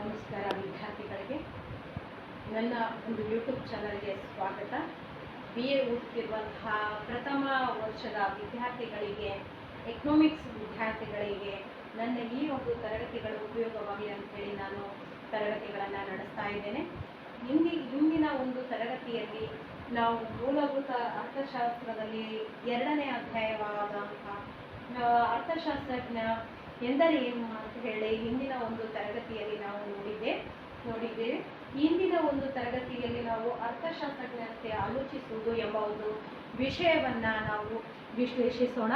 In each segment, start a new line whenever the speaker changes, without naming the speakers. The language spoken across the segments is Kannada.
ನಮಸ್ಕಾರ ವಿದ್ಯಾರ್ಥಿಗಳಿಗೆ. ನನ್ನ ಒಂದು ಯೂಟ್ಯೂಬ್ ಚಾನಲ್ಗೆ ಸ್ವಾಗತ. ಬಿ ಎ ಓದುತ್ತಿರುವಂತಹ ಪ್ರಥಮ ವರ್ಷದ ವಿದ್ಯಾರ್ಥಿಗಳಿಗೆ ಎಕನಾಮಿಕ್ಸ್ ವಿದ್ಯಾರ್ಥಿಗಳಿಗೆ ನನ್ನ ಈ ಒಂದು ತರಗತಿಗಳು ಉಪಯೋಗವಾಗಲಿ ಅಂತೇಳಿ ನಾನು ತರಗತಿಗಳನ್ನು ನಡೆಸ್ತಾ ಇದ್ದೇನೆ. ಇಂದಿ ಇಂದಿನ ಒಂದು ತರಗತಿಯಲ್ಲಿ ನಾವು ಮೂಲಭೂತ ಅರ್ಥಶಾಸ್ತ್ರದಲ್ಲಿ ಎರಡನೇ ಅಧ್ಯಾಯವಾದಂತಹ ಅರ್ಥಶಾಸ್ತ್ರಜ್ಞ ಎಂದರೆ ಏನು ಅಂತ ಹೇಳಿ ಹಿಂದಿನ ಒಂದು ತರಗತಿಯಲ್ಲಿ ನಾವು ನೋಡಿದ್ದೆ. ನೋಡಿದ್ದೇವೆ ಇಂದಿನ ಒಂದು ತರಗತಿಯಲ್ಲಿ ನಾವು ಅರ್ಥಶಾಸ್ತ್ರಜ್ಞತೆ ಆಲೋಚಿಸುವುದು ಎಂಬ ಒಂದು ವಿಷಯವನ್ನ ನಾವು ವಿಶ್ಲೇಷಿಸೋಣ.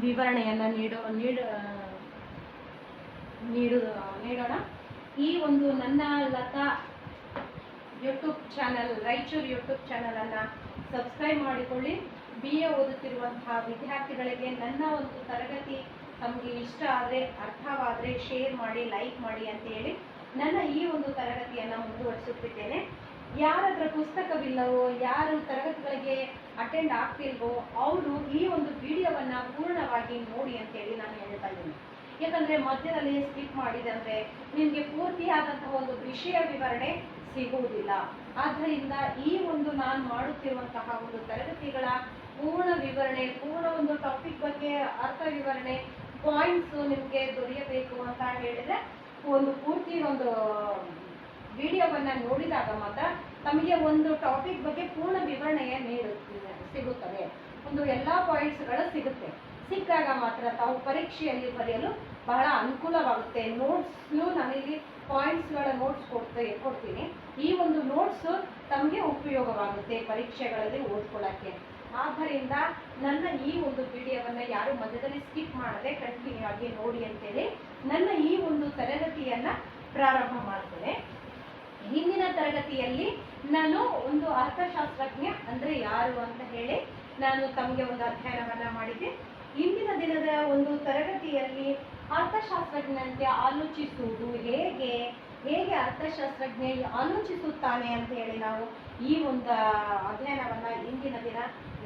ವಿವರಣೆಯನ್ನ ನೀಡೋ, ನೀಡ, ನೀಡು, ನೀಡೋಣ. ಈ ಒಂದು ನನ್ನ Latha YouTube channel, Raichur YouTube ಚಾನಲನ್ನು ಸಬ್ಸ್ಕ್ರೈಬ್ ಮಾಡಿಕೊಳ್ಳಿ. ಬಿ ಎ ಓದುತ್ತಿರುವಂತಹ ವಿದ್ಯಾರ್ಥಿಗಳಿಗೆ ನನ್ನ ಒಂದು ತರಗತಿ ತಮಗೆ ಇಷ್ಟ ಆದರೆ, ಅರ್ಥವಾದರೆ ಶೇರ್ ಮಾಡಿ ಲೈಕ್ ಮಾಡಿ ಅಂತ ಹೇಳಿ ನನ್ನ ಈ ಒಂದು ತರಗತಿಯನ್ನು ಮುಂದುವರಿಸುತ್ತಿದ್ದೇನೆ. ಯಾರತ್ರ ಪುಸ್ತಕವಿಲ್ಲವೋ, ಯಾರು ತರಗತಿಗಳಿಗೆ ಅಟೆಂಡ್ ಆಗ್ತಿಲ್ವೋ, ಅವರು ಈ ಒಂದು ವಿಡಿಯೋವನ್ನು ಪೂರ್ಣವಾಗಿ ನೋಡಿ ಅಂತೇಳಿ ನಾನು ಹೇಳ್ತಾ ಇದ್ದೀನಿ. ಯಾಕಂದರೆ ಮಧ್ಯದಲ್ಲಿ ಸ್ಕಿಪ್ ಮಾಡಿದಂದರೆ ನಿಮಗೆ ಪೂರ್ತಿಯಾದಂತಹ ಒಂದು ವಿಷಯ ವಿವರಣೆ ಸಿಗುವುದಿಲ್ಲ. ಆದ್ದರಿಂದ ಈ ಒಂದು ನಾನು ಮಾಡುತ್ತಿರುವಂತಹ ಒಂದು ತರಗತಿಗಳ ಪೂರ್ಣ ವಿವರಣೆ, ಪೂರ್ಣ ಒಂದು ಟಾಪಿಕ್ ಬಗ್ಗೆ ಅರ್ಥ ವಿವರಣೆ ಪಾಯಿಂಟ್ಸ್ ನಿಮಗೆ ದೊರೆಯಬೇಕು ಅಂತ ಹೇಳಿದ್ರೆ ಒಂದು ಪೂರ್ತಿ ಒಂದು, ವಿಡಿಯೋವನ್ನು ನೋಡಿದಾಗ ಮಾತ್ರ ತಮಗೆ ಒಂದು ಟಾಪಿಕ್ ಬಗ್ಗೆ ಪೂರ್ಣ ವಿವರಣೆಯ ನೀಡು ಸಿಗುತ್ತದೆ. ಒಂದು ಎಲ್ಲ ಪಾಯಿಂಟ್ಸ್ಗಳು ಸಿಗುತ್ತೆ. ಸಿಕ್ಕಾಗ ಮಾತ್ರ ತಾವು ಪರೀಕ್ಷೆಯಲ್ಲಿ ಬರೆಯಲು ಬಹಳ ಅನುಕೂಲವಾಗುತ್ತೆ. ನೋಟ್ಸ್ನು ನಾನಿಲ್ಲಿ ಪಾಯಿಂಟ್ಸ್ಗಳ ನೋಟ್ಸ್ ಕೊಡ್ತೇ, ಕೊಡ್ತೀನಿ. ಈ ಒಂದು ನೋಟ್ಸ್ ತಮಗೆ ಉಪಯೋಗವಾಗುತ್ತೆ ಪರೀಕ್ಷೆಗಳಲ್ಲಿ ಓದ್ಕೊಳ್ಳೋಕ್ಕೆ. ಆದ್ದರಿಂದ ನನ್ನ ಈ ಒಂದು ವಿಡಿಯೋವನ್ನು ಯಾರು ಮಧ್ಯದಲ್ಲಿ ಸ್ಕಿಪ್ ಮಾಡದೆ ಕಂಟಿನ್ಯೂ ಆಗಿ ನೋಡಿ ಅಂತೇಳಿ ನನ್ನ ಈ ಒಂದು ತರಗತಿಯನ್ನು ಪ್ರಾರಂಭ ಮಾಡ್ತೇನೆ. ಹಿಂದಿನ ತರಗತಿಯಲ್ಲಿ ನಾನು ಒಂದು ಅರ್ಥಶಾಸ್ತ್ರಜ್ಞ ಅಂದರೆ ಯಾರು ಅಂತ ಹೇಳಿ ನಾನು ತಮಗೆ ಒಂದು ಅಧ್ಯಯನವನ್ನು ಮಾಡಿದ್ದೆ. ಇಂದಿನ ದಿನದ ಒಂದು ತರಗತಿಯಲ್ಲಿ ಅರ್ಥಶಾಸ್ತ್ರಜ್ಞಂತೆ ಆಲೋಚಿಸುವುದು ಹೇಗೆ? ಹೇಗೆ ಅರ್ಥಶಾಸ್ತ್ರಜ್ಞ ಆಲೋಚಿಸುತ್ತಾನೆ ಅಂತ ಹೇಳಿ ನಾವು ಈ ಒಂದು ಅಧ್ಯಯನವನ್ನು ಇಂದಿನ ದಿನ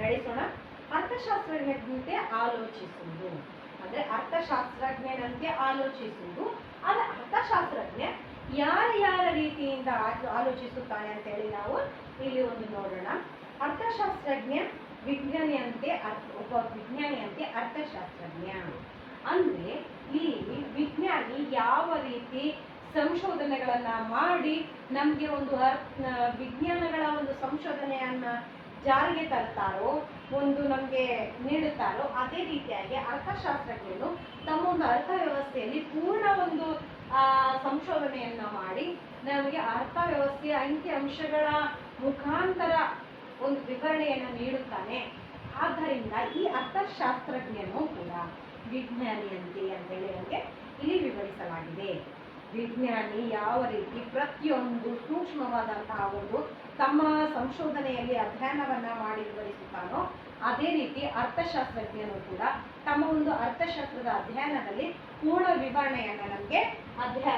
ನಡೆಸೋಣ. ಅರ್ಥಶಾಸ್ತ್ರಜ್ಞನಂತೆ ಆಲೋಚಿಸುವುದು. ಅಂದರೆ ಅರ್ಥಶಾಸ್ತ್ರಜ್ಞನಂತೆ ಆಲೋಚಿಸುವುದು. ಅದು ಅರ್ಥಶಾಸ್ತ್ರಜ್ಞ ಯಾರ ಯಾರ ರೀತಿಯಿಂದ ಆಲೋಚಿಸುತ್ತಾನೆ ಅಂತ ಹೇಳಿ ನಾವು ಇಲ್ಲಿ ಒಂದು ನೋಡೋಣ. ಅರ್ಥಶಾಸ್ತ್ರಜ್ಞ ವಿಜ್ಞಾನಿಯಂತೆ ಅರ್ಥ, ಒಬ್ಬ ವಿಜ್ಞಾನಿಯಂತೆ ಅರ್ಥಶಾಸ್ತ್ರಜ್ಞ. ಅಂದ್ರೆ ಇಲ್ಲಿ ವಿಜ್ಞಾನಿ ಯಾವ ರೀತಿ ಸಂಶೋಧನೆಗಳನ್ನ ಮಾಡಿ ನಮಗೆ ಒಂದು ಅರ್ಥ ವಿಜ್ಞಾನಗಳ ಒಂದು ಸಂಶೋಧನೆಯನ್ನ ಜಾರಿಗೆ ತರ್ತಾರೋ, ಒಂದು ನಮಗೆ ನೀಡುತ್ತಾರೋ, ಅದೇ ರೀತಿಯಾಗಿ ಅರ್ಥಶಾಸ್ತ್ರಜ್ಞರು ತಮ್ಮ ಒಂದು ಅರ್ಥ ವ್ಯವಸ್ಥೆಯಲ್ಲಿ ಪೂರ್ಣ ಒಂದು ಸಂಶೋಧನೆಯನ್ನು ಮಾಡಿ ನಮಗೆ ಅರ್ಥ ವ್ಯವಸ್ಥೆಯ ಅಂಕಿ ಅಂಶಗಳ ಮುಖಾಂತರ ಒಂದು ವಿವರಣೆಯನ್ನು ನೀಡುತ್ತಾನೆ. ಆದ್ದರಿಂದ ಈ ಅರ್ಥಶಾಸ್ತ್ರಜ್ಞನು ಕೂಡ ವಿಜ್ಞಾನಿಯಂತೆ ಅಂತೇಳಿ ನಮಗೆ ವಿಜ್ಞಾನಿ ಯಾವ ರೀತಿ ಪ್ರತಿಯೊಂದು ಸೂಕ್ಷ್ಮವಾದಂತಹ ಒಂದು ತಮ್ಮ ಸಂಶೋಧನೆಯಲ್ಲಿ ಅಧ್ಯಯನವನ್ನ ಮಾಡಿ ವಿವರಿಸುತ್ತಾನೋ ಅದೇ ರೀತಿ ಅರ್ಥಶಾಸ್ತ್ರಜ್ಞನು ಕೂಡ ತಮ್ಮ ಒಂದು ಅರ್ಥಶಾಸ್ತ್ರದ ಅಧ್ಯಯನದಲ್ಲಿ ಪೂರ್ಣ ವಿವರಣೆಯನ್ನು ನಮಗೆ ಅಧ್ಯಯ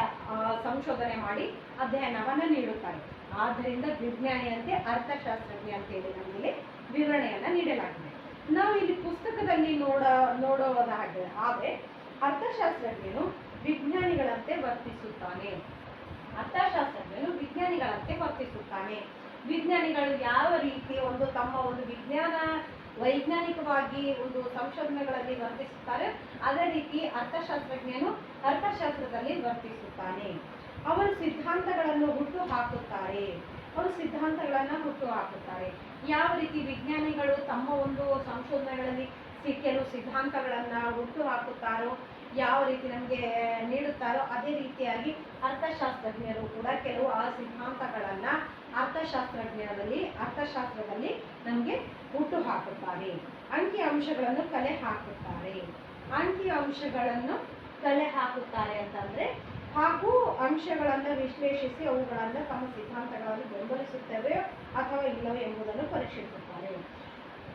ಸಂಶೋಧನೆ ಮಾಡಿ ಅಧ್ಯಯನವನ್ನು ನೀಡುತ್ತಾರೆ. ಆದ್ದರಿಂದ ವಿಜ್ಞಾನಿಯಂತೆ ಅರ್ಥಶಾಸ್ತ್ರಜ್ಞ ಅಂತೇಳಿ ನಮ್ಮಲ್ಲಿ ವಿವರಣೆಯನ್ನು ನೀಡಲಾಗಿದೆ. ನಾವು ಇಲ್ಲಿ ಪುಸ್ತಕದಲ್ಲಿ ನೋಡ ನೋಡುವುದಾಗಿದೆ ಆದರೆ ಅರ್ಥಶಾಸ್ತ್ರಜ್ಞನು ವಿಜ್ಞಾನಿಗಳಂತೆ ವರ್ತಿಸುತ್ತಾನೆ. ಅರ್ಥಶಾಸ್ತ್ರಜ್ಞನು ವಿಜ್ಞಾನಿಗಳಂತೆ ವರ್ತಿಸುತ್ತಾನೆ. ವಿಜ್ಞಾನಿಗಳು ಯಾವ ರೀತಿ ಒಂದು ತಮ್ಮ ಒಂದು ವಿಜ್ಞಾನ, ವೈಜ್ಞಾನಿಕವಾಗಿ ಒಂದು ಸಂಶೋಧನೆಗಳಲ್ಲಿ ವರ್ತಿಸುತ್ತಾರೆ, ಅದೇ ರೀತಿ ಅರ್ಥಶಾಸ್ತ್ರಜ್ಞನು ಅರ್ಥಶಾಸ್ತ್ರದಲ್ಲಿ ವರ್ತಿಸುತ್ತಾನೆ. ಅವರು ಸಿದ್ಧಾಂತಗಳನ್ನು ಹುಟ್ಟು ಹಾಕುತ್ತಾರೆ ಅವರು ಸಿದ್ಧಾಂತಗಳನ್ನು ಹುಟ್ಟು ಹಾಕುತ್ತಾರೆ ಯಾವ ರೀತಿ ವಿಜ್ಞಾನಿಗಳು ತಮ್ಮ ಒಂದು ಸಂಶೋಧನೆಗಳಲ್ಲಿ ಕೆಲವು ಸಿದ್ಧಾಂತಗಳನ್ನು ಹುಟ್ಟು ಹಾಕುತ್ತಾರೋ ಯಾವ ರೀತಿ ನಮಗೆ ನೀಡುತ್ತಾರೋ ಅದೇ ರೀತಿಯಾಗಿ ಅರ್ಥಶಾಸ್ತ್ರಜ್ಞರು ಕೂಡ ಕೆಲವು ಆ ಸಿದ್ಧಾಂತಗಳನ್ನು ಅರ್ಥಶಾಸ್ತ್ರಜ್ಞರಲ್ಲಿ, ಅರ್ಥಶಾಸ್ತ್ರದಲ್ಲಿ ನಮಗೆ ಹುಟ್ಟು ಹಾಕುತ್ತಾರೆ. ಅಂಕಿ ಅಂಶಗಳನ್ನು ಕಲೆ ಹಾಕುತ್ತಾರೆ. ಅಂಕಿ ಅಂಶಗಳನ್ನು ಕಲೆ ಹಾಕುತ್ತಾರೆ ಅಂತಂದ್ರೆ ಹಾಗೂ ಅಂಶಗಳನ್ನು ವಿಶ್ಲೇಷಿಸಿ ಅವುಗಳನ್ನು ತಮ್ಮ ಸಿದ್ಧಾಂತಗಳನ್ನು ಬೆಂಬಲಿಸುತ್ತವೆ ಅಥವಾ ಇಲ್ಲವೋ ಎಂಬುದನ್ನು ಪರೀಕ್ಷಿಸುತ್ತಾರೆ.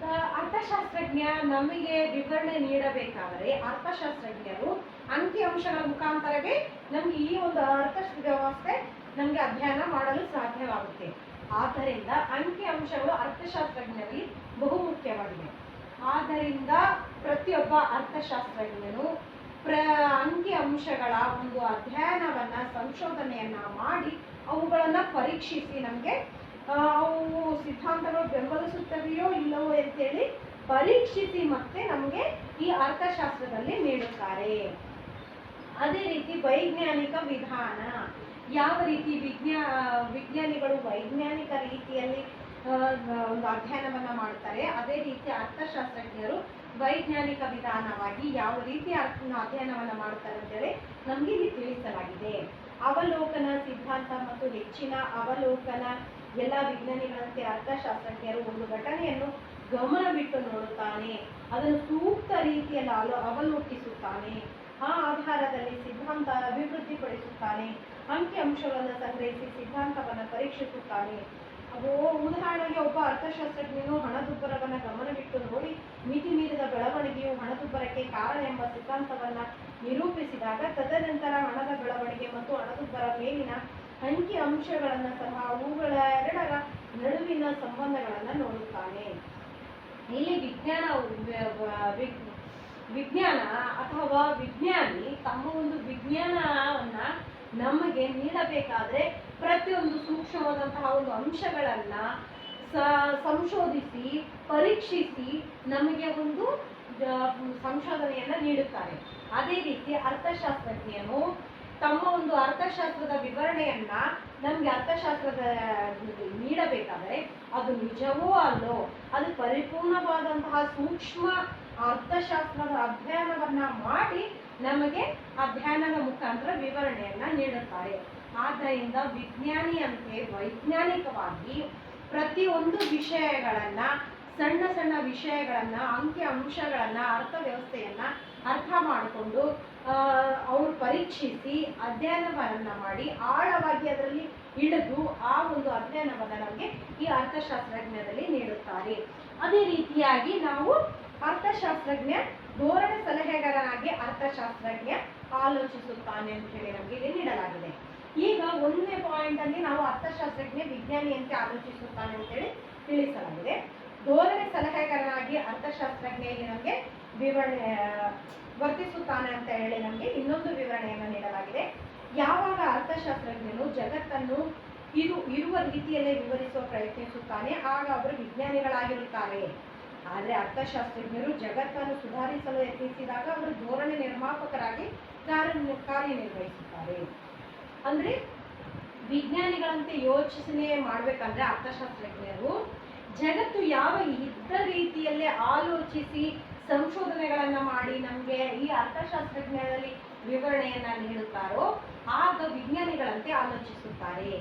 ಅರ್ಥಶಾಸ್ತ್ರಜ್ಞ ನಮಗೆ ವಿವರಣೆ ನೀಡಬೇಕಾದರೆ ಅರ್ಥಶಾಸ್ತ್ರಜ್ಞರು ಅಂಕಿ ಅಂಶಗಳ ಮುಖಾಂತರವೇ ನಮಗೆ ಈ ಒಂದು ಅರ್ಥ ವ್ಯವಸ್ಥೆ ನಮಗೆ ಅಧ್ಯಯನ ಮಾಡಲು ಸಾಧ್ಯವಾಗುತ್ತೆ. ಆದ್ದರಿಂದ ಅಂಕಿ ಅಂಶಗಳು ಅರ್ಥಶಾಸ್ತ್ರಜ್ಞರಲ್ಲಿ ಬಹುಮುಖ್ಯವಾಗಿದೆ ಆದ್ದರಿಂದ ಪ್ರತಿಯೊಬ್ಬ ಅರ್ಥಶಾಸ್ತ್ರಜ್ಞನು ಪ್ರ, ಅಂಕಿ ಅಂಶಗಳ ಒಂದು ಅಧ್ಯಯನವನ್ನ, ಸಂಶೋಧನೆಯನ್ನ ಮಾಡಿ ಅವುಗಳನ್ನ ಪರೀಕ್ಷಿಸಿ ನಮಗೆ ಅವು ಸಿದ್ಧಾಂತಗಳು ಬೆಂಬಲಿಸುತ್ತವೆಯೋ ಇಲ್ಲವೋ ಅಂತೇಳಿ ಪರೀಕ್ಷಿಸಿ ಮತ್ತೆ ನಮಗೆ ಈ ಅರ್ಥಶಾಸ್ತ್ರದಲ್ಲಿ ನೀಡುತ್ತಾರೆ. ಅದೇ ರೀತಿ ವೈಜ್ಞಾನಿಕ ವಿಧಾನ. ಯಾವ ರೀತಿ ವಿಜ್ಞಾ, ವಿಜ್ಞಾನಿಗಳು ವೈಜ್ಞಾನಿಕ ರೀತಿಯಲ್ಲಿ ಒಂದು ಅಧ್ಯಯನವನ್ನು ಮಾಡ್ತಾರೆ, ಅದೇ ರೀತಿ ಅರ್ಥಶಾಸ್ತ್ರಜ್ಞರು ವೈಜ್ಞಾನಿಕ ವಿಧಾನವಾಗಿ ಯಾವ ರೀತಿ ಅಧ್ಯಯನವನ್ನು ಮಾಡ್ತಾರೆ ಅಂತೇಳಿ ನಮಗೆ ಇಲ್ಲಿ ತಿಳಿಸಲಾಗಿದೆ. ಅವಲೋಕನ ಸಿದ್ಧಾಂತ ಮತ್ತು ಹೆಚ್ಚಿನ ಅವಲೋಕನ ಎಲ್ಲ ವಿಜ್ಞಾನಿಗಳಂತೆ ಅರ್ಥಶಾಸ್ತ್ರಜ್ಞರು ಒಂದು ಘಟನೆಯನ್ನು ಗಮನವಿಟ್ಟು ನೋಡುತ್ತಾನೆ. ಅದನ್ನು ಸೂಕ್ತ ರೀತಿಯಲ್ಲಿ ಅಲ ಅವಲೋಕಿಸುತ್ತಾನೆ. ಆ ಆಧಾರದಲ್ಲಿ ಸಿದ್ಧಾಂತ ಅಭಿವೃದ್ಧಿಪಡಿಸುತ್ತಾನೆ. ಅಂಕಿ ಅಂಶಗಳನ್ನು ಸಂಗ್ರಹಿಸಿ ಸಿದ್ಧಾಂತವನ್ನು ಪರೀಕ್ಷಿಸುತ್ತಾನೆ. ಅವು ಉದಾಹರಣೆಗೆ ಒಬ್ಬ ಅರ್ಥಶಾಸ್ತ್ರಜ್ಞನು ಹಣದುಬ್ಬರವನ್ನು ಗಮನವಿಟ್ಟು ನೋಡಿ ಮಿತಿ ಮೀರಿದ ಬೆಳವಣಿಗೆಯು ಹಣದುಬ್ಬರಕ್ಕೆ ಕಾರಣ ಎಂಬ ಸಿದ್ಧಾಂತವನ್ನು ನಿರೂಪಿಸಿದಾಗ ತದನಂತರ ಹಣದ ಬೆಳವಣಿಗೆ ಮತ್ತು ಹಣದುಬ್ಬರ ಮೇಲಿನ ಅಂಕಿ ಅಂಶಗಳನ್ನು ಸಹ ಅವುಗಳ ಎರಡರ ನಡುವಿನ ಸಂಬಂಧಗಳನ್ನು ನೋಡುತ್ತಾನೆ. ಇಲ್ಲಿ ವಿಜ್ಞಾನ ವಿಜ್ಞಾನ ಅಥವಾ ವಿಜ್ಞಾನಿ ತಮ್ಮ ಒಂದು ವಿಜ್ಞಾನವನ್ನ ನಮಗೆ ನೀಡಬೇಕಾದ್ರೆ ಪ್ರತಿಯೊಂದು ಸೂಕ್ಷ್ಮವಾದಂತಹ ಒಂದು ಅಂಶಗಳನ್ನ ಸಂಶೋಧಿಸಿ, ಪರೀಕ್ಷಿಸಿ ನಮಗೆ ಒಂದು ಸಂಶೋಧನೆಯನ್ನ ನೀಡುತ್ತಾರೆ. ಅದೇ ರೀತಿ ಅರ್ಥಶಾಸ್ತ್ರಜ್ಞನು ತಮ್ಮ ಒಂದು ಅರ್ಥಶಾಸ್ತ್ರದ ವಿವರಣೆಯನ್ನ ನಮ್ಗೆ ಅರ್ಥಶಾಸ್ತ್ರದ ನೀಡಬೇಕಾದರೆ ಅದು ನಿಜವೋ ಅಲ್ಲೋ, ಅದು ಪರಿಪೂರ್ಣವಾದಂತಹ ಸೂಕ್ಷ್ಮ ಅರ್ಥಶಾಸ್ತ್ರದ ಅಧ್ಯಯನವನ್ನ ಮಾಡಿ ನಮಗೆ ಅಧ್ಯಯನದ ಮುಖಾಂತರ ವಿವರಣೆಯನ್ನ ನೀಡುತ್ತಾರೆ. ಆದ್ದರಿಂದ ವಿಜ್ಞಾನಿಯಂತೆ ವೈಜ್ಞಾನಿಕವಾಗಿ ಪ್ರತಿಯೊಂದು ವಿಷಯಗಳನ್ನ, ಸಣ್ಣ ಸಣ್ಣ ವಿಷಯಗಳನ್ನ, ಅಂಕಿ ಅಂಶಗಳನ್ನ ಅರ್ಥ ವ್ಯವಸ್ಥೆಯನ್ನ ಅರ್ಥ ಮಾಡಿಕೊಂಡು ಅವರು ಪರೀಕ್ಷಿಸಿ ಅಧ್ಯಯನವನ್ನು ಮಾಡಿ ಆಳವಾಗಿ ಅದರಲ್ಲಿ ಇಳಿದು ಆ ಒಂದು ಅಧ್ಯಯನವನ್ನು ನಮಗೆ ಈ ಅರ್ಥಶಾಸ್ತ್ರಜ್ಞರಲ್ಲಿ ನೀಡುತ್ತಾರೆ. ಅದೇ ರೀತಿಯಾಗಿ ನಾವು ಅರ್ಥಶಾಸ್ತ್ರಜ್ಞ, ಧೋರಣೆ ಸಲಹೆಗಾರನಾಗಿ ಅರ್ಥಶಾಸ್ತ್ರಜ್ಞ ಆಲೋಚಿಸುತ್ತಾನೆ ಅಂತ ಹೇಳಿ ನಮಗೆ ಇಲ್ಲಿ ನೀಡಲಾಗಿದೆ. ಈಗ ಒಂದನೇ ಪಾಯಿಂಟ್ ಅಲ್ಲಿ ನಾವು ಅರ್ಥಶಾಸ್ತ್ರಜ್ಞ ವಿಜ್ಞಾನಿಯಂತೆ ಆಲೋಚಿಸುತ್ತಾನೆ ಅಂತೇಳಿ ತಿಳಿಸಲಾಗಿದೆ. ಧೋರಣೆ ಸಲಹೆಗಾರನಾಗಿ ಅರ್ಥಶಾಸ್ತ್ರಜ್ಞೆಯಲ್ಲಿ ನಮಗೆ ವಿವರಣೆ ವರ್ತಿಸುತ್ತಾನೆ ಅಂತ ಹೇಳಿ ನಮಗೆ ಇನ್ನೊಂದು ವಿವರಣೆಯನ್ನು ನೀಡಲಾಗಿದೆ. ಯಾವಾಗ ಅರ್ಥಶಾಸ್ತ್ರಜ್ಞನು ಜಗತ್ತನ್ನು ಇರು, ಇರುವ ರೀತಿಯಲ್ಲೇ ವಿವರಿಸುವ ಪ್ರಯತ್ನಿಸುತ್ತಾನೆ, ಆಗ ಅವರು ವಿಜ್ಞಾನಿಗಳಾಗಿರುತ್ತಾರೆ. ಆದರೆ ಅರ್ಥಶಾಸ್ತ್ರಜ್ಞರು ಜಗತ್ತನ್ನು ಸುಧಾರಿಸಲು ಯತ್ನಿಸಿದಾಗ ಅವರು ಧೋರಣೆ ನಿರ್ಮಾಪಕರಾಗಿ ಕಾರ್ಯ, ಕಾರ್ಯನಿರ್ವಹಿಸುತ್ತಾರೆ. ಅಂದರೆ ವಿಜ್ಞಾನಿಗಳಂತೆ ಯೋಚನೆ ಮಾಡಬೇಕಂದ್ರೆ ಅರ್ಥಶಾಸ್ತ್ರಜ್ಞರು ಜಗತ್ತು ಯಾವ ಇದ್ದ ರೀತಿಯಲ್ಲೇ ಆಲೋಚಿಸಿ ಸಂಶೋಧನೆಗಳನ್ನ ಮಾಡಿ ನಮಗೆ ಈ ಅರ್ಥಶಾಸ್ತ್ರಜ್ಞರಲ್ಲಿ ವಿವರಣೆಯನ್ನ ನೀಡುತ್ತಾರೋ, ಆಗ ವಿಜ್ಞಾನಿಗಳಂತೆ ಆಲೋಚಿಸುತ್ತಾರೆ.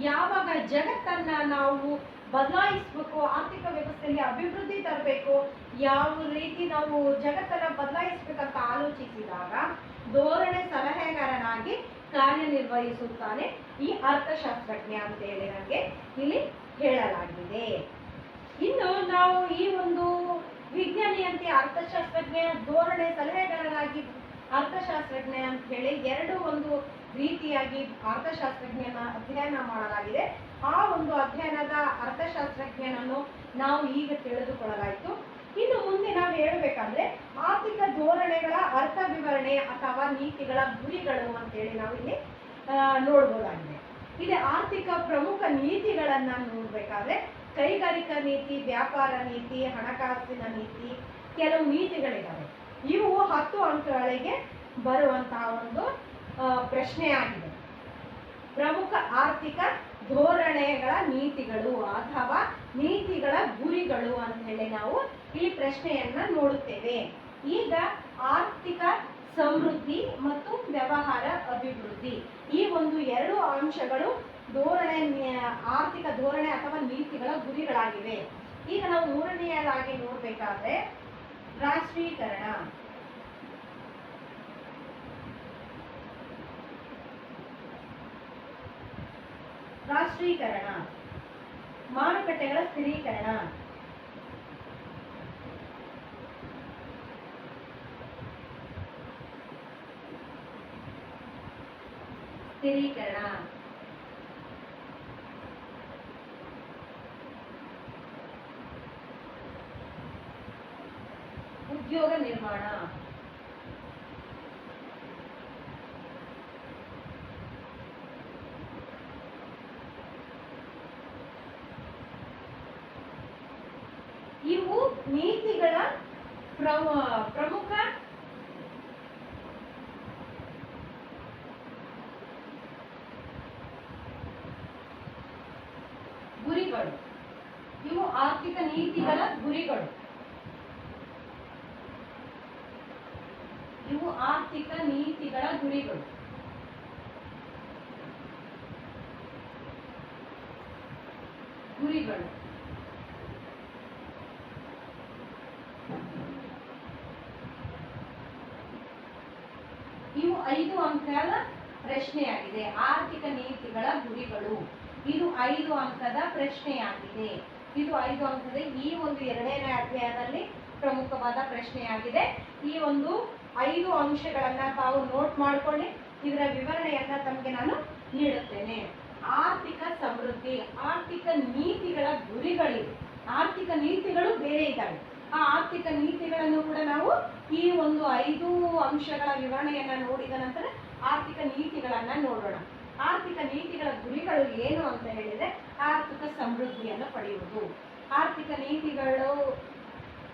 ಯಾವಾಗ ಜಗತ್ತನ್ನ ನಾವು ಬದಲಾಯಿಸಬೇಕು, ಆರ್ಥಿಕ ವ್ಯವಸ್ಥೆಯಲ್ಲಿ ಅಭಿವೃದ್ಧಿ ತರಬೇಕು, ಯಾವ ರೀತಿ ನಾವು ಜಗತ್ತನ್ನ ಬದಲಾಯಿಸ್ಬೇಕಂತ ಆಲೋಚಿಸಿದಾಗ ಧೋರಣೆ ಸಲಹೆಗಾರನಾಗಿ ಕಾರ್ಯನಿರ್ವಹಿಸುತ್ತಾನೆ ಈ ಅರ್ಥಶಾಸ್ತ್ರಜ್ಞ ಅಂತ ಹೇಳಿ ನಮಗೆ ಇಲ್ಲಿ ಹೇಳಲಾಗಿದೆ. ಇನ್ನು ನಾವು ಈ ಒಂದು ವಿಜ್ಞಾನಿಯಂತೆ ಅರ್ಥಶಾಸ್ತ್ರಜ್ಞ, ಧೋರಣೆ ಸಲಹೆಗಾರರಾಗಿ ಅರ್ಥಶಾಸ್ತ್ರಜ್ಞ ಅಂತ ಹೇಳಿ ಎರಡು ಒಂದು ರೀತಿಯಾಗಿ ಅರ್ಥಶಾಸ್ತ್ರಜ್ಞನ ಅಧ್ಯಯನ ಮಾಡಲಾಗಿದೆ. ಆ ಒಂದು ಅಧ್ಯಯನದ ಅರ್ಥಶಾಸ್ತ್ರಜ್ಞನನ್ನು ನಾವು ಈಗ ತಿಳಿದುಕೊಳ್ಳಲಾಯಿತು. ಇನ್ನು ಮುಂದೆ ನಾವು ಹೇಳಬೇಕಾದ್ರೆ ಆರ್ಥಿಕ ಧೋರಣೆಗಳ ಅರ್ಥ ವಿವರಣೆ ಅಥವಾ ನೀತಿಗಳ ಗುರಿಗಳು ಅಂತೇಳಿ ನಾವು ಇಲ್ಲಿ ನೋಡ್ಬೋದಾಗಿದೆ. ಇಲ್ಲಿ ಆರ್ಥಿಕ ಪ್ರಮುಖ ನೀತಿಗಳನ್ನ ನೋಡ್ಬೇಕಾದ್ರೆ ಕೈಗಾರಿಕಾ ನೀತಿ, ವ್ಯಾಪಾರ ನೀತಿ, ಹಣಕಾಸಿನ ನೀತಿ ಕೆಲವು ನೀತಿಗಳಿದ್ದಾವೆ ಇವು ಹತ್ತು ಅಂಕಗಳಿಗೆ ಬರುವಂತಹ ಒಂದು ಪ್ರಶ್ನೆಯಾಗಿದೆ. ಪ್ರಮುಖ ಆರ್ಥಿಕ ಧೋರಣೆಗಳ ನೀತಿಗಳು ಅಥವಾ ನೀತಿಗಳ ಗುರಿಗಳು ಅಂತ ಹೇಳಿ ನಾವು ಈ ಪ್ರಶ್ನೆಯನ್ನ ನೋಡುತ್ತೇವೆ. ಈಗ ಆರ್ಥಿಕ ಸಮೃದ್ಧಿ ಮತ್ತು ವ್ಯವಹಾರ ಅಭಿವೃದ್ಧಿ. ಈ ಒಂದು ಎರಡು ಅಂಶಗಳು ಧೋರಣೆ ಆರ್ಥಿಕ ಧೋರಣೆ ಅಥವಾ ನೀತಿಗಳ ಗುರಿಗಳಾಗಿವೆ. ಈಗ ನಾವು ಮೂರನೆಯದಾಗಿ ನೋಡ್ಬೇಕಾದ್ರೆ ರಾಷ್ಟ್ರೀಕರಣ. ರಾಷ್ಟ್ರೀಕರಣ. ಮಾರುಕಟ್ಟೆಗಳ ಸ್ಥಿರೀಕರಣ. ಸ್ಥಿರೀಕರಣ. ಉದ್ಯೋಗ ನಿರ್ಮಾಣ ಇವು ನೀತಿಗಳ ಪ್ರಮ- ಪ್ರಮುಖ ಗುರಿಗಳು ಇವು ಆರ್ಥಿಕ ನೀತಿಗಳ ಗುರಿಗಳು ಇವು ಆರ್ಥಿಕ ನೀತಿಗಳ ಗುರಿಗಳು ಗುರಿಗಳು. ಇವು ಐದು ಅಂಕದ ಪ್ರಶ್ನೆಯಾಗಿದೆ. ಆರ್ಥಿಕ ನೀತಿಗಳ ಗುರಿಗಳು. ಇದು ಐದು ಅಂಕದ ಪ್ರಶ್ನೆಯಾಗಿದೆ. ಇದು ಐದು ಅಂಕದ ಈ ಒಂದು ಎರಡನೇ ಅಧ್ಯಾಯದಲ್ಲಿ ಪ್ರಮುಖವಾದ ಪ್ರಶ್ನೆಯಾಗಿದೆ. ಈ ಒಂದು ಐದು ಅಂಶಗಳನ್ನ ತಾವು ನೋಟ್ ಮಾಡ್ಕೊಳ್ಳಿ. ಇದರ ವಿವರಣೆಯನ್ನ ತಮಗೆ ನಾನು ನೀಡುತ್ತೇನೆ. ಆರ್ಥಿಕ ಸಮೃದ್ಧಿ, ಆರ್ಥಿಕ ನೀತಿಗಳ ಗುರಿಗಳಿವೆ. ಆರ್ಥಿಕ ನೀತಿಗಳು ಬೇರೆ ಇದ್ದಾವೆ. ಆ ಆರ್ಥಿಕ ನೀತಿಗಳನ್ನು ಕೂಡ ನಾವು ಈ ಒಂದು ಐದು ಅಂಶಗಳ ವಿವರಣೆಯನ್ನ ನೋಡಿದ ನಂತರ ಆರ್ಥಿಕ ನೀತಿಗಳನ್ನ ನೋಡೋಣ. ಆರ್ಥಿಕ ನೀತಿಗಳ ಗುರಿಗಳು ಏನು ಅಂತ ಹೇಳಿದ್ರೆ ಆರ್ಥಿಕ ಸಮೃದ್ಧಿಯನ್ನು ಪಡೆಯುವುದು. ಆರ್ಥಿಕ ನೀತಿಗಳು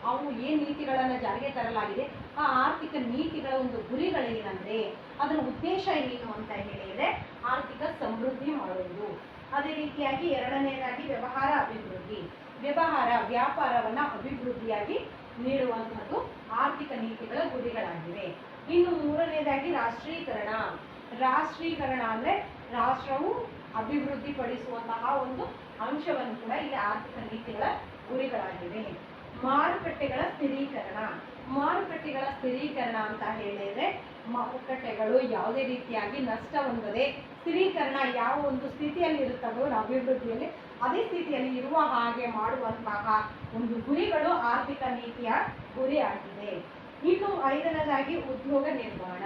ಅವು ಏನು ನೀತಿಗಳನ್ನು ಜಾರಿಗೆ ತರಲಾಗಿದೆ? ಆ ಆರ್ಥಿಕ ನೀತಿಗಳ ಒಂದು ಗುರಿಗಳೇನಂದ್ರೆ, ಅದರ ಉದ್ದೇಶ ಏನು ಅಂತ ಹೇಳಿದರೆ ಆರ್ಥಿಕ ಸಮೃದ್ಧಿ ಮಾಡುವುದು. ಅದೇ ರೀತಿಯಾಗಿ ಎರಡನೇದಾಗಿ ವ್ಯವಹಾರ ಅಭಿವೃದ್ಧಿ. ವ್ಯವಹಾರ, ವ್ಯಾಪಾರವನ್ನ ಅಭಿವೃದ್ಧಿಯಾಗಿ ನೀಡುವಂಥದ್ದು ಆರ್ಥಿಕ ನೀತಿಗಳ ಗುರಿಗಳಾಗಿವೆ. ಇನ್ನು ಮೂರನೇದಾಗಿ ರಾಷ್ಟ್ರೀಕರಣ. ರಾಷ್ಟ್ರೀಕರಣ ಅಂದ್ರೆ ರಾಷ್ಟ್ರವು ಅಭಿವೃದ್ಧಿಪಡಿಸುವಂತಹ ಒಂದು ಅಂಶವನ್ನು ಕೂಡ ಇಲ್ಲಿ ಆರ್ಥಿಕ ನೀತಿಗಳ ಗುರಿಗಳಾಗಿವೆ. ಮಾರುಕಟ್ಟೆಗಳ ಸ್ಥಿರೀಕರಣ. ಮಾರುಕಟ್ಟೆಗಳ ಸ್ಥಿರೀಕರಣ ಅಂತ ಹೇಳಿದ್ರೆ ಮಾರುಕಟ್ಟೆಗಳು ಯಾವುದೇ ರೀತಿಯಾಗಿ ನಷ್ಟ ಹೊಂದದೆ ಸ್ಥಿರೀಕರಣ ಯಾವ ಒಂದು ಸ್ಥಿತಿಯಲ್ಲಿ ಇರುತ್ತದೋ ಅಭಿವೃದ್ಧಿಯಲ್ಲಿ ಅದೇ ಸ್ಥಿತಿಯಲ್ಲಿ ಇರುವ ಹಾಗೆ ಮಾಡುವಂತಹ ಒಂದು ಗುರಿಗಳು ಆರ್ಥಿಕ ನೀತಿಯ ಗುರಿ ಆಗಿದೆ ಇನ್ನು ಐದನೇದಾಗಿ ಉದ್ಯೋಗ ನಿರ್ಮಾಣ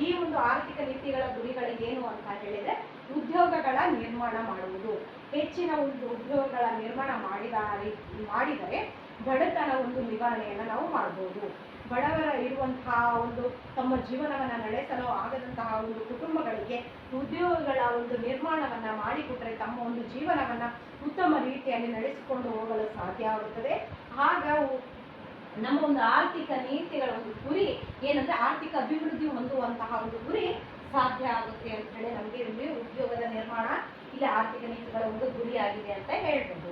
ಈ ಒಂದು ಆರ್ಥಿಕ ನೀತಿಗಳ ಗುರಿಗಳು ಏನು ಅಂತ ಹೇಳಿದ್ರೆ ಉದ್ಯೋಗಗಳ ನಿರ್ಮಾಣ ಮಾಡುವುದು. ಹೆಚ್ಚಿನ ಒಂದು ಉದ್ಯೋಗಗಳ ನಿರ್ಮಾಣ ಮಾಡಿದ ಮಾಡಿದರೆ ಬಡತನ ಒಂದು ನಿವಾರಣೆಯನ್ನು ನಾವು ಮಾಡಬಹುದು ಬಡವರ ಇರುವಂತಹ ಒಂದು ತಮ್ಮ ಜೀವನವನ್ನ ನಡೆಸಲು ಆಗದಂತಹ ಒಂದು ಕುಟುಂಬಗಳಿಗೆ ಉದ್ಯೋಗಗಳ ಒಂದು ನಿರ್ಮಾಣವನ್ನ ಮಾಡಿಕೊಟ್ರೆ ತಮ್ಮ ಒಂದು ಜೀವನವನ್ನ ಉತ್ತಮ ರೀತಿಯಲ್ಲಿ ನಡೆಸಿಕೊಂಡು ಹೋಗಲು ಸಾಧ್ಯ ಆಗುತ್ತದೆ ಆಗ ನಮ್ಮ ಒಂದು ಆರ್ಥಿಕ ನೀತಿಗಳ ಒಂದು ಗುರಿ ಏನಂದ್ರೆ ಆರ್ಥಿಕ ಅಭಿವೃದ್ಧಿ ಹೊಂದುವಂತಹ ಒಂದು ಗುರಿ ಸಾಧ್ಯ ಆಗುತ್ತೆ ಅಂತ ಹೇಳಿ ನಮಗೆ ಇಲ್ಲಿ ಉದ್ಯೋಗದ ನಿರ್ಮಾಣ, ಇಲ್ಲಿ ಆರ್ಥಿಕ ನೀತಿಗಳ ಒಂದು ಗುರಿಯಾಗಿದೆ ಅಂತ ಹೇಳ್ಬೋದು.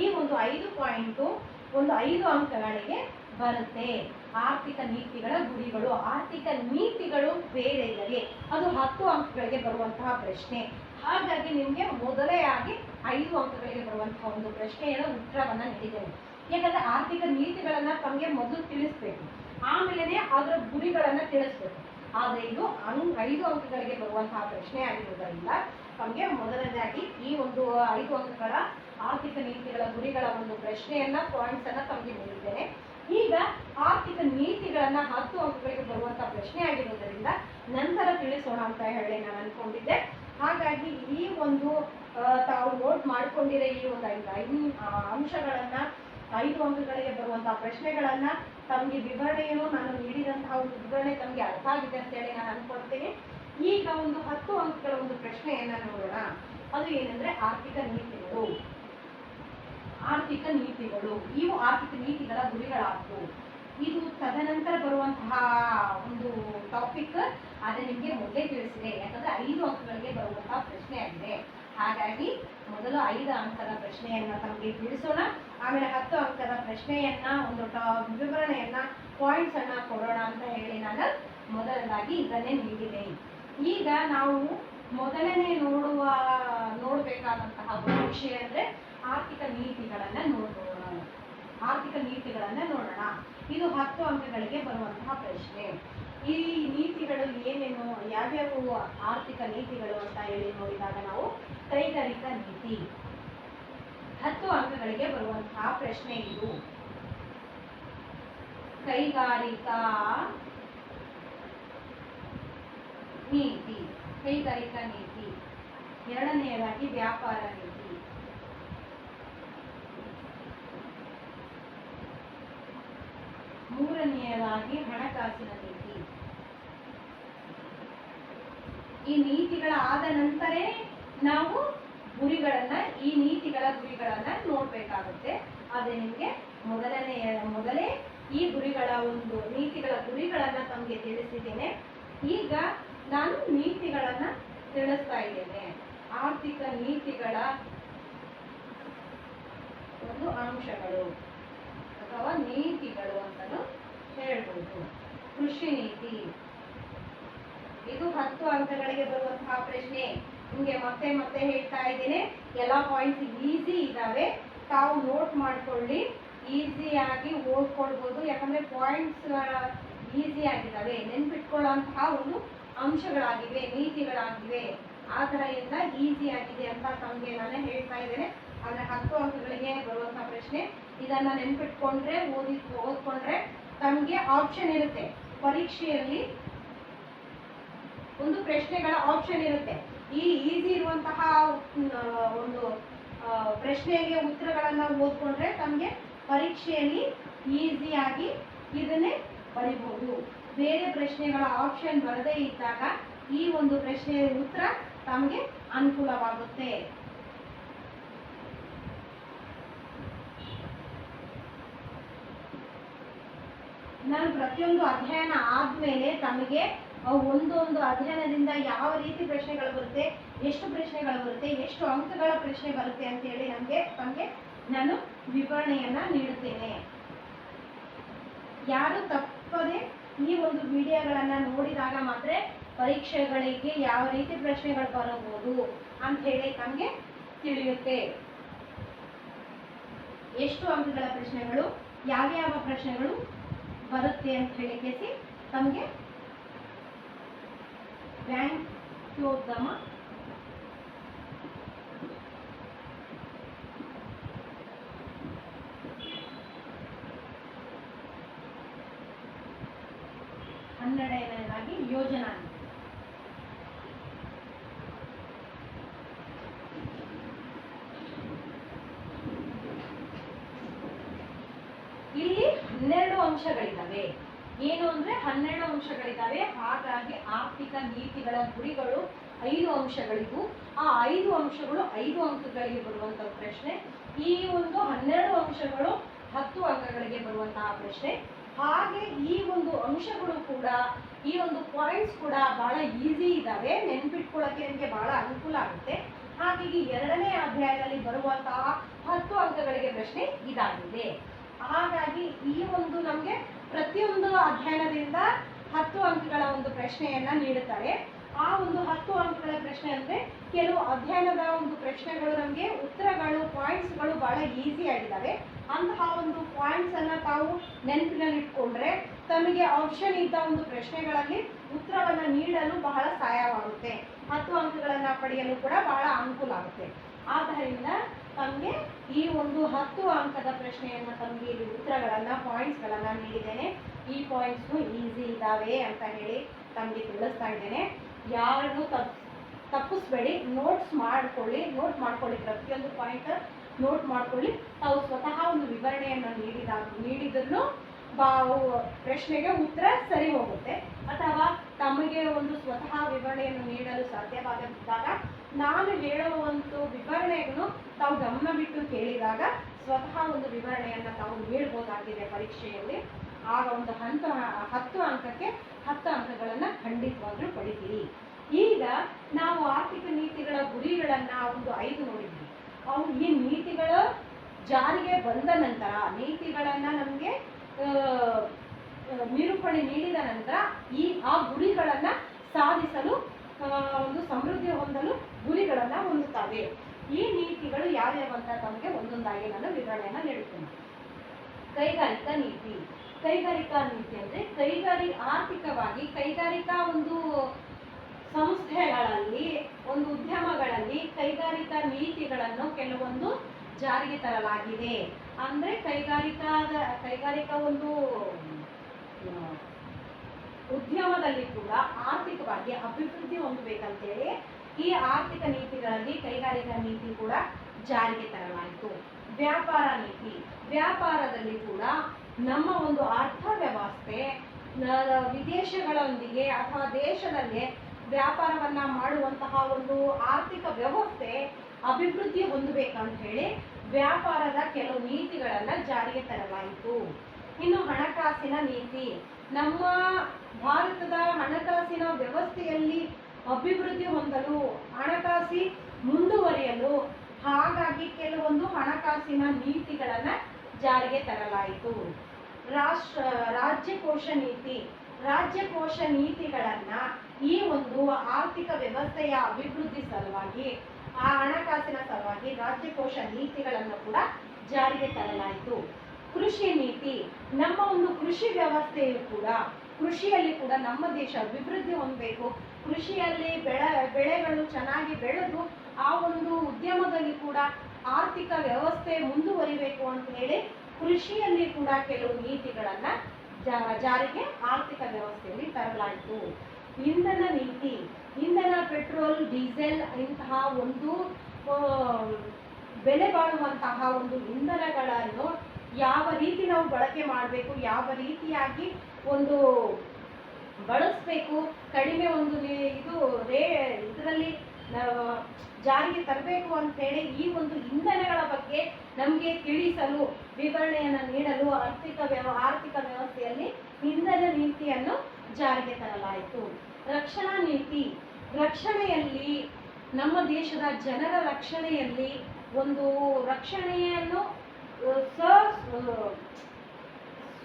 ಈ ಒಂದು ಐದು ಪಾಯಿಂಟು ಒಂದು ಐದು ಅಂಕಗಳಿಗೆ ಬರುತ್ತೆ. ಆರ್ಥಿಕ ನೀತಿಗಳ ಗುರಿಗಳು, ಆರ್ಥಿಕ ನೀತಿಗಳು ಬೇರೆ ಇದೆ ಅದು ಹತ್ತು ಅಂಕಗಳಿಗೆ ಬರುವಂತಹ ಪ್ರಶ್ನೆ. ಹಾಗಾಗಿ ನಿಮಗೆ ಮೊದಲೇ ಆಗಿ ಐದು ಅಂಕಗಳಿಗೆ ಬರುವಂತಹ ಒಂದು ಪ್ರಶ್ನೆಯ ಉತ್ತರವನ್ನು ನೀಡಿದ್ದೇನೆ. ಯಾಕಂದ್ರೆ ಆರ್ಥಿಕ ನೀತಿಗಳನ್ನ ತಮಗೆ ಮೊದಲು ತಿಳಿಸ್ಬೇಕು. ಆಮೇಲೆ ಅದರ ಗುರಿಗಳನ್ನ ತಿಳಿಸ್ಬೇಕು. ಆದರೆ ಇದು ಅಂ- ಐದು ಅಂಕಗಳಿಗೆ ಬರುವಂತಹ ಪ್ರಶ್ನೆ ಆಗಿರುವುದರಿಂದ ತಮಗೆ ಮೊದಲನೇದಾಗಿ ಈ ಒಂದು ಐದು ಅಂಕಗಳ ಆರ್ಥಿಕ ನೀತಿಗಳ ಗುರಿಗಳ ಒಂದು ಪ್ರಶ್ನೆಯನ್ನ ಪಾಯಿಂಟ್ಸ್ ಅನ್ನ ತಮಗೆ ನೀಡಿದ್ದೇನೆ ಈಗ ಆರ್ಥಿಕ ನೀತಿಗಳನ್ನ ಹತ್ತು ಅಂಕಗಳಿಗೆ ಬರುವಂತ ಪ್ರಶ್ನೆ ಆಗಿರುವುದರಿಂದ ನಂತರ ತಿಳಿಸೋಣ ಅಂತ ಹೇಳಿ ನಾನು ಅನ್ಕೊಂಡಿದ್ದೆ. ಹಾಗಾಗಿ ಈ ಒಂದು ತಾವು ನೋಟ್ ಮಾಡ್ಕೊಂಡಿರೋ ಈ ಒಂದು ಐದು ಐದು ಅಂಶಗಳನ್ನ, ಐದು ಅಂಕಗಳಿಗೆ ಬರುವಂತಹ ಪ್ರಶ್ನೆಗಳನ್ನ ತಮಗೆ ವಿವರಣೆಯನ್ನು ನಾನು ನೀಡಿದಂತಹ ಒಂದು ವಿವರಣೆ ತಮಗೆ ಅರ್ಥ ಆಗಿದೆ ಅಂತ ಹೇಳಿ ನಾನು ಅನ್ಕೊಳ್ತೀನಿ. ಈಗ ಒಂದು ಹತ್ತು ಅಂಕಗಳ ಒಂದು ಪ್ರಶ್ನೆಯನ್ನ ನೋಡೋಣ. ಅದು ಏನಂದ್ರೆ ಆರ್ಥಿಕ ನೀತಿಗಳು. ಆರ್ಥಿಕ ನೀತಿಗಳು. ಇವು ಆರ್ಥಿಕ ನೀತಿಗಳ ಗುರಿಗಳಾದವು ಇದು ತದನಂತರ ಬರುವಂತಹ ಒಂದು ಟಾಪಿಕ್ ಆದರೆ ನಿಮಗೆ ಮೊದಲೇ ತಿಳಿಸಿದೆ. ಯಾಕಂದ್ರೆ ಐದು ಅಂಕಗಳಿಗೆ ಬರುವಂತಹ ಪ್ರಶ್ನೆ ಆಗಿದೆ. ಹಾಗಾಗಿ ಮೊದಲು ಐದು ಅಂಕದ ಪ್ರಶ್ನೆಯನ್ನ ತಮಗೆ ತಿಳಿಸೋಣ. ಆಮೇಲೆ ಹತ್ತು ಅಂಕದ ಪ್ರಶ್ನೆಯನ್ನ, ಒಂದು ವಿವರಣೆಯನ್ನ ಪಾಯಿಂಟ್ಸ್ ಅನ್ನ ಕೊಡೋಣ ಅಂತ ಹೇಳಿ ನಾನು ಮೊದಲದಾಗಿ ಇದನ್ನೇ ನೀಡಿದೆ. ಈಗ ನಾವು ಮೊದಲನೇ ನೋಡುವ, ನೋಡಬೇಕಾದಂತಹ ಒಂದು ವಿಷಯ ಅಂದ್ರೆ ಆರ್ಥಿಕ ನೀತಿಗಳನ್ನ ನೋಡೋಣ ಆರ್ಥಿಕ ನೀತಿಗಳನ್ನ ನೋಡೋಣ. ಇದು ಹತ್ತು ಅಂಕಗಳಿಗೆ ಬರುವಂತಹ ಪ್ರಶ್ನೆ. ಈ ನೀತಿಗಳು ಏನೇನು? ಯಾವ್ಯಾವ ಆರ್ಥಿಕ ನೀತಿಗಳು ಅಂತ ಹೇಳಿ ನೋಡಿದಾಗ ನಾವು ಕೈಗಾರಿಕಾ ನೀತಿ. ಹತ್ತು ಅಂಕಗಳಿಗೆ ಬರುವಂತಹ ಪ್ರಶ್ನೆ ಇದು. ಕೈಗಾರಿಕಾ ನೀತಿ. ಕೈಗಾರಿಕಾ ನೀತಿ. ಎರಡನೆಯದಾಗಿ ವ್ಯಾಪಾರ ನೀತಿ. ಮೂರನೆಯದಾಗಿ ಹಣಕಾಸಿನ ನೀತಿ. ಈ ನೀತಿಗಳ ಆದ ನಂತರ ನಾವು ಗುರಿಗಳನ್ನ, ಈ ನೀತಿಗಳ ಗುರಿಗಳನ್ನ ನೋಡ್ಬೇಕಾಗುತ್ತೆ. ಆದ್ರೆ ನಿಮ್ಗೆ ಮೊದಲನೆಯ, ಮೊದಲೇ ಈ ಗುರಿಗಳ ಒಂದು ನೀತಿಗಳ ಗುರಿಗಳನ್ನ ತಮಗೆ ತಿಳಿಸಿದ್ದೇನೆ. ಈಗ ನಾನು ನೀತಿಗಳನ್ನ ತಿಳಿಸ್ತಾ ಇದ್ದೇನೆ. ಆರ್ಥಿಕ ನೀತಿಗಳ ಒಂದು ಅಂಶಗಳು. ಅಥವಾ ನೀತಿಗಳು ಅಂತಲೂ ಹೇಳ್ಬೋದು. ಕೃಷಿ ನೀತಿ. ಇದು ಹತ್ತು ಅಂಕಗಳಿಗೆ ಬರುವಂತಹ ಪ್ರಶ್ನೆ. ನಿಮಗೆ ಮತ್ತೆ ಮತ್ತೆ ಹೇಳ್ತಾ ಇದ್ದೀನಿ. ಎಲ್ಲ ಪಾಯಿಂಟ್ಸ್ ಈಸಿ ಇದ್ದಾವೆ ತಾವು ನೋಟ್ ಮಾಡ್ಕೊಳ್ಳಿ. ಈಸಿಯಾಗಿ ಓದ್ಕೊಳ್ಬೋದು ಯಾಕಂದ್ರೆ ಪಾಯಿಂಟ್ಸ್ ಈಸಿ ಆಗಿದ್ದಾವೆ ನೆನ್ಪಿಟ್ಕೊಳ್ಳುವಂತಹ ಒಂದು ಅಂಶಗಳಾಗಿವೆ, ನೀತಿಗಳಾಗಿವೆ. ಆ ಥರ ಎಲ್ಲ ಈಸಿ ಆಗಿದೆ ಅಂತ ತಮಗೆ ನಾನೇ ಹೇಳ್ತಾ ಇದ್ದೇನೆ. ಆದರೆ ಹತ್ತು ಅಂಕಗಳಿಗೆ ಬರುವಂತಹ ಪ್ರಶ್ನೆ. ಇದನ್ನ ನೆನ್ಪಿಟ್ಕೊಂಡ್ರೆ ಓದಿ, ಓದ್ಕೊಂಡ್ರೆ ತಮಗೆ ಆಪ್ಷನ್ ಇರುತ್ತೆ. ಪರೀಕ್ಷೆಯಲ್ಲಿ ಒಂದು ಪ್ರಶ್ನೆಗಳ ಆಪ್ಷನ್ ಇರುತ್ತೆ. ಈ ಈಸಿ ಇರುವಂತಹ ಒಂದು ಪ್ರಶ್ನೆಗೆ ಉತ್ತರಗಳನ್ನ ಓದ್ಕೊಂಡ್ರೆ ತಮಗೆ ಪರೀಕ್ಷೆಯಲ್ಲಿ ಈಸಿಯಾಗಿ ಇದನ್ನೇ ಬರಿಬಹುದು ಬೇರೆ ಪ್ರಶ್ನೆಗಳ ಆಪ್ಷನ್ ಬರದೇ ಇದ್ದಾಗ ಈ ಒಂದು ಪ್ರಶ್ನೆಯ ಉತ್ತರ ತಮಗೆ ಅನುಕೂಲವಾಗುತ್ತೆ. ನಾನು ಪ್ರತಿಯೊಂದು ಅಧ್ಯಯನ ಆದ್ಮೇಲೆ ತಮಗೆ ಒಂದೊಂದು ಅಧ್ಯಯನದಿಂದ ಯಾವ ರೀತಿ ಪ್ರಶ್ನೆಗಳು ಬರುತ್ತೆ, ಎಷ್ಟು ಪ್ರಶ್ನೆಗಳು ಬರುತ್ತೆ, ಎಷ್ಟು ಅಂಕಗಳ ಪ್ರಶ್ನೆ ಬರುತ್ತೆ ಅಂತ ಹೇಳಿ ನಮಗೆ ತಮಗೆ ನಾನು ವಿವರಣೆಯನ್ನ ನೀಡುತ್ತೇನೆ. ಯಾರು ತಪ್ಪದೆ ಈ ಒಂದು ವಿಡಿಯೋಗಳನ್ನ ನೋಡಿದಾಗ ಮಾತ್ರ ಪರೀಕ್ಷೆಗಳಿಗೆ ಯಾವ ರೀತಿ ಪ್ರಶ್ನೆಗಳು ಬರಬಹುದು ಅಂತ ಹೇಳಿ ತಮಗೆ ತಿಳಿಯುತ್ತೆ. ಎಷ್ಟು ಅಂಕಗಳ ಪ್ರಶ್ನೆಗಳು, ಯಾವ್ಯಾವ ಪ್ರಶ್ನೆಗಳು ಬರುತ್ತೆ ಅಂತ ಹೇಳಿ ಕೇಸಿ ತಮಗೆ ಬ್ಯಾಂಕೋದ್ಯಮ ಹನ್ನೆರಡನೇದಾಗಿ ಯೋಜನಾ ನೀತಿ. ಇಲ್ಲಿ ಹನ್ನೆರಡು ಅಂಶಗಳಿದ್ದಾವೆ ಏನು ಅಂದ್ರೆ ಹನ್ನೆರಡು ಅಂಶಗಳಿದ್ದಾವೆ ಹಾಗಾಗಿ ಆರ್ಥಿಕ ನೀತಿಗಳ ಗುರಿಗಳು ಐದು ಅಂಶಗಳಿಗೂ, ಆ ಐದು ಅಂಶಗಳು ಐದು ಅಂಕಗಳಿಗೆ ಬರುವಂತಹ ಪ್ರಶ್ನೆ, ಈ ಒಂದು ಹನ್ನೆರಡು ಅಂಶಗಳು ಹತ್ತು ಅಂಕಗಳಿಗೆ ಬರುವಂತಹ ಪ್ರಶ್ನೆ. ಹಾಗೆ ಈ ಒಂದು ಅಂಶಗಳು ಕೂಡ, ಈ ಒಂದು ಪಾಯಿಂಟ್ಸ್ ಕೂಡ ಬಹಳ ಈಸಿ ಇದ್ದಾವೆ ನೆನ್ಪಿಟ್ಕೊಳ್ಳೋಕೆ ನಿಮಗೆ ಬಹಳ ಅನುಕೂಲ ಆಗುತ್ತೆ. ಹಾಗಾಗಿ ಎರಡನೇ ಅಧ್ಯಾಯದಲ್ಲಿ ಬರುವಂತಹ ಹತ್ತು ಅಂಕಗಳಿಗೆ ಪ್ರಶ್ನೆ ಇದಾಗಿದೆ. ಹಾಗಾಗಿ ಈ ಒಂದು ನಮಗೆ ಪ್ರತಿಯೊಂದು ಅಧ್ಯಯನದಿಂದ ಹತ್ತು ಅಂಕಗಳ ಒಂದು ಪ್ರಶ್ನೆಯನ್ನ ನೀಡುತ್ತಾರೆ. ಆ ಒಂದು ಹತ್ತು ಅಂಕಗಳ ಪ್ರಶ್ನೆ ಅಂದ್ರೆ ಕೆಲವು ಅಧ್ಯಯನದ ಒಂದು ಪ್ರಶ್ನೆಗಳು ನಮಗೆ ಉತ್ತರಗಳು ಪಾಯಿಂಟ್ಸ್ಗಳು ಬಹಳ ಈಸಿ ಆಗಿದ್ದಾವೆ. ಅಂತಹ ಒಂದು ಪಾಯಿಂಟ್ಸ್ ಅನ್ನ ತಾವು ನೆನಪಿನಲ್ಲಿ ಇಟ್ಕೊಂಡ್ರೆ ತಮಗೆ ಆಪ್ಷನ್ ಇದ್ದ ಒಂದು ಪ್ರಶ್ನೆಗಳಲ್ಲಿ ಉತ್ತರವನ್ನು ನೀಡಲು ಬಹಳ ಸಹಾಯವಾಗುತ್ತೆ. ಹತ್ತು ಅಂಕಗಳನ್ನು ಪಡೆಯಲು ಕೂಡ ಬಹಳ ಅನುಕೂಲ ಆಗುತ್ತೆ. ಆದ್ದರಿಂದ ತಮಗೆ ಈ ಒಂದು ಹತ್ತು ಅಂಕದ ಪ್ರಶ್ನೆಯನ್ನು ತಮಗೆ ಇಲ್ಲಿ ಉತ್ತರಗಳನ್ನ ಪಾಯಿಂಟ್ಸ್ಗಳನ್ನು ನೀಡಿದ್ದೇನೆ. ಈ ಪಾಯಿಂಟ್ಸ್ ಈಸಿ ಇದ್ದಾವೆ ಅಂತ ಹೇಳಿ ತಮಗೆ ತಿಳಿಸ್ತಾ ಇದ್ದೇನೆ. ಯಾರು ತಪ್, ತಪ್ಪಿಸ್ಬೇಡಿ. ನೋಟ್ಸ್ ಮಾಡ್ಕೊಳ್ಳಿ. ನೋಟ್ ಮಾಡ್ಕೊಳ್ಳಿ. ಪ್ರತಿಯೊಂದು ಪಾಯಿಂಟ್ ನೋಟ್ ಮಾಡ್ಕೊಳ್ಳಿ. ತಾವು ಸ್ವತಃ ಒಂದು ವಿವರಣೆಯನ್ನು ನೀಡಿದಾಗ ನೀಡಿದ್ರು ಪ್ರಶ್ನೆಗೆ ಉತ್ತರ ಸರಿ ಹೋಗುತ್ತೆ. ಅಥವಾ ತಮಗೆ ಒಂದು ಸ್ವತಃ ವಿವರಣೆಯನ್ನು ನೀಡಲು ಸಾಧ್ಯವಾಗದಿದ್ದಾಗ ನಾನು ಹೇಳುವ ಒಂದು ವಿವರಣೆಯನ್ನು ತಾವು ಗಮನ ಬಿಟ್ಟು ಕೇಳಿದಾಗ ಸ್ವತಃ ಒಂದು ವಿವರಣೆಯನ್ನು ತಾವು ನೀಡಬಹುದಾಗಿದೆ ಪರೀಕ್ಷೆಯಲ್ಲಿ. ಆಗ ಒಂದು ಹಂತ, ಹತ್ತು ಅಂಕಕ್ಕೆ ಹತ್ತು ಅಂಕಗಳನ್ನು ಖಂಡಿತವಾಗ್ಲೂ ಪಡಿತೀರಿ. ಈಗ ನಾವು ಆರ್ಥಿಕ ನೀತಿಗಳ ಗುರಿಗಳನ್ನು ಒಂದು ಐದು ನೋಡಿದ್ವಿ. ಅವು ಈ ನೀತಿಗಳ ಜಾರಿಗೆ ಬಂದ ನಂತರ, ನೀತಿಗಳನ್ನ ನಮಗೆ ನಿರೂಪಣೆ ನೀಡಿದ ನಂತರ ಈ, ಆ ಗುರಿಗಳನ್ನ ಸಾಧಿಸಲು ಒಂದು ಸಮೃದ್ಧಿ ಹೊಂದಲು ಗುರಿಗಳನ್ನ ಹೊಂದುತ್ತವೆ. ಈ ನೀತಿಗಳು ಯಾವ್ಯಾವ ಅಂತ ತಮಗೆ ಒಂದೊಂದಾಗಿ ನಾನು ವಿವರಣೆಯನ್ನು ನೀಡುತ್ತೇನೆ. ಕೈಗಾರಿಕಾ ನೀತಿ. ಕೈಗಾರಿಕಾ ನೀತಿ ಅಂದ್ರೆ ಕೈಗಾರಿ ಆರ್ಥಿಕವಾಗಿ ಕೈಗಾರಿಕಾ ಒಂದು ಸಂಸ್ಥೆಗಳಲ್ಲಿ, ಒಂದು ಉದ್ಯಮಗಳಲ್ಲಿ ಕೈಗಾರಿಕಾ ನೀತಿಗಳನ್ನು ಕೆಲವೊಂದು ಜಾರಿಗೆ ತರಲಾಗಿದೆ. ಅಂದ್ರೆ ಕೈಗಾರಿಕಾದ, ಕೈಗಾರಿಕಾ ಒಂದು ಉದ್ಯಮದಲ್ಲಿ ಕೂಡ ಆರ್ಥಿಕವಾಗಿ ಅಭಿವೃದ್ಧಿ ಹೊಂದಬೇಕಂತೇಳಿ ಈ ಆರ್ಥಿಕ ನೀತಿಗಳಲ್ಲಿ ಕೈಗಾರಿಕಾ ನೀತಿ ಕೂಡ ಜಾರಿಗೆ ತರಲಾಯಿತು. ವ್ಯಾಪಾರ ನೀತಿ, ವ್ಯಾಪಾರದಲ್ಲಿ ಕೂಡ ನಮ್ಮ ಒಂದು ಅರ್ಥ ವ್ಯವಸ್ಥೆ ವಿದೇಶಗಳೊಂದಿಗೆ ಅಥವಾ ದೇಶದಲ್ಲೇ ವ್ಯಾಪಾರವನ್ನ ಮಾಡುವಂತಹ ಒಂದು ಆರ್ಥಿಕ ವ್ಯವಸ್ಥೆ ಅಭಿವೃದ್ಧಿ ಹೊಂದಬೇಕಂತ ಹೇಳಿ ವ್ಯಾಪಾರದ ಕೆಲವು ನೀತಿಗಳನ್ನು ಜಾರಿಗೆ ತರಲಾಯಿತು. ಇನ್ನು ಹಣಕಾಸಿನ ನೀತಿ, ನಮ್ಮ ಭಾರತದ ಹಣಕಾಸಿನ ವ್ಯವಸ್ಥೆಯಲ್ಲಿ ಅಭಿವೃದ್ಧಿ ಹೊಂದಲು ಹಣಕಾಸಿ ಮುಂದುವರಿಯಲು ಹಾಗಾಗಿ ಕೆಲವೊಂದು ಹಣಕಾಸಿನ ನೀತಿಗಳನ್ನು ಜಾರಿಗೆ ತರಲಾಯಿತು. ರಾಷ್ಟ್ರ ರಾಜ್ಯಕೋಶ ನೀತಿ. ರಾಜ್ಯಕೋಶ ನೀತಿಗಳನ್ನ ಈ ಒಂದು ಆರ್ಥಿಕ ವ್ಯವಸ್ಥೆಯ ಅಭಿವೃದ್ಧಿ ಸಲುವಾಗಿ, ಆ ಹಣಕಾಸಿನ ಸಲುವಾಗಿ ರಾಜ್ಯಕೋಶ ನೀತಿಗಳನ್ನು ಕೂಡ ಜಾರಿಗೆ ತರಲಾಯಿತು. ಕೃಷಿ ನೀತಿ. ನಮ್ಮ ಒಂದು ಕೃಷಿ ವ್ಯವಸ್ಥೆಯು ಕೂಡ, ಕೃಷಿಯಲ್ಲಿ ಕೂಡ ನಮ್ಮ ದೇಶ ಅಭಿವೃದ್ಧಿ ಹೊಂದಬೇಕು. ಕೃಷಿಯಲ್ಲಿ ಬೆಳೆ, ಬೆಳೆಗಳು ಚೆನ್ನಾಗಿ ಬೆಳೆದು, ಆ ಒಂದು ಉದ್ಯಮದಲ್ಲಿ ಕೂಡ ಆರ್ಥಿಕ ವ್ಯವಸ್ಥೆ ಮುಂದುವರಿಬೇಕು ಅಂತ ಹೇಳಿ ಕೃಷಿಯಲ್ಲಿ ಕೂಡ ಕೆಲವು ನೀತಿಗಳನ್ನ ಜಾರಿಗೆ ಆರ್ಥಿಕ ವ್ಯವಸ್ಥೆಯಲ್ಲಿ ತರಲಾಯಿತು. ಇಂಧನ ನೀತಿ, ಇಂಧನ ಪೆಟ್ರೋಲ್, ಡೀಸೆಲ್ ಇಂತಹ ಒಂದು ಬೆಲೆ ಬಾಳುವಂತಹ ಒಂದು ಇಂಧನಗಳನ್ನು ಯಾವ ರೀತಿ ನಾವು ಬಳಕೆ ಮಾಡಬೇಕು, ಯಾವ ರೀತಿಯಾಗಿ ಒಂದು ಬಳಸಬೇಕು, ಕಡಿಮೆ ಒಂದು ಇದು ರೇ, ಇದರಲ್ಲಿ ನಾವು ಜಾರಿಗೆ ತರಬೇಕು ಅಂತೇಳಿ ಈ ಒಂದು ಇಂಧನಗಳ ಬಗ್ಗೆ ನಮಗೆ ತಿಳಿಸಲು, ವಿವರಣೆಯನ್ನು ನೀಡಲು ಆರ್ಥಿಕ ವ್ಯವ ಆರ್ಥಿಕ ವ್ಯವಸ್ಥೆಯಲ್ಲಿ ಇಂಧನ ನೀತಿಯನ್ನು ಜಾರಿಗೆ ತರಲಾಯಿತು. ರಕ್ಷಣಾ ನೀತಿ. ರಕ್ಷಣೆಯಲ್ಲಿ ನಮ್ಮ ದೇಶದ ಜನರ ರಕ್ಷಣೆಯಲ್ಲಿ ಒಂದು ರಕ್ಷಣೆಯನ್ನು